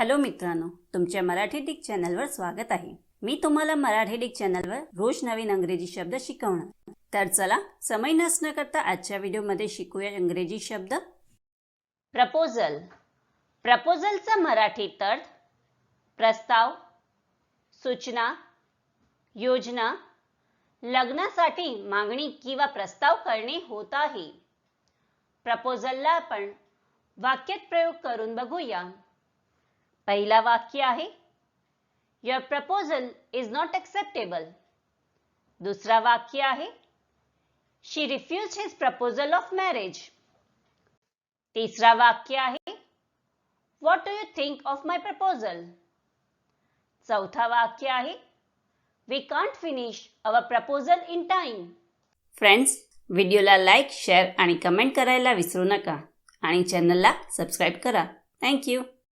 Hello मित्रांनो तुमच्या Marathi Dick चॅनलवर स्वागत आहे. मी तुम्हाला मराठी डिक चॅनलवर रोज नवीन अंग्रेजी शब्द शिकवणार. तर चला समय नसणं करता आजच्या व्हिडिओमध्ये शिकूया इंग्रजी शब्द. प्रपोजल. प्रपोजलचा मराठीत अर्थ प्रस्ताव सूचना योजना लग्नासाठी मागणी किंवा प्रस्ताव करणे होत आहे. प्रपोजलला आपण वाक्यात प्रयोग करून बघूया. पहिला वाक्य आहे your proposal is not acceptable दुसरा वाक्य आहे she refuse his proposal of marriage तिसरा वाक्य आहे what do you think of my proposal चौथा वाक्य आहे we can't finish our proposal in time friends व्हिडिओला लाईक शेअर आणि कमेंट करायला विसरू नका आणि चॅनलला सबस्क्राईब करा. थँक्यू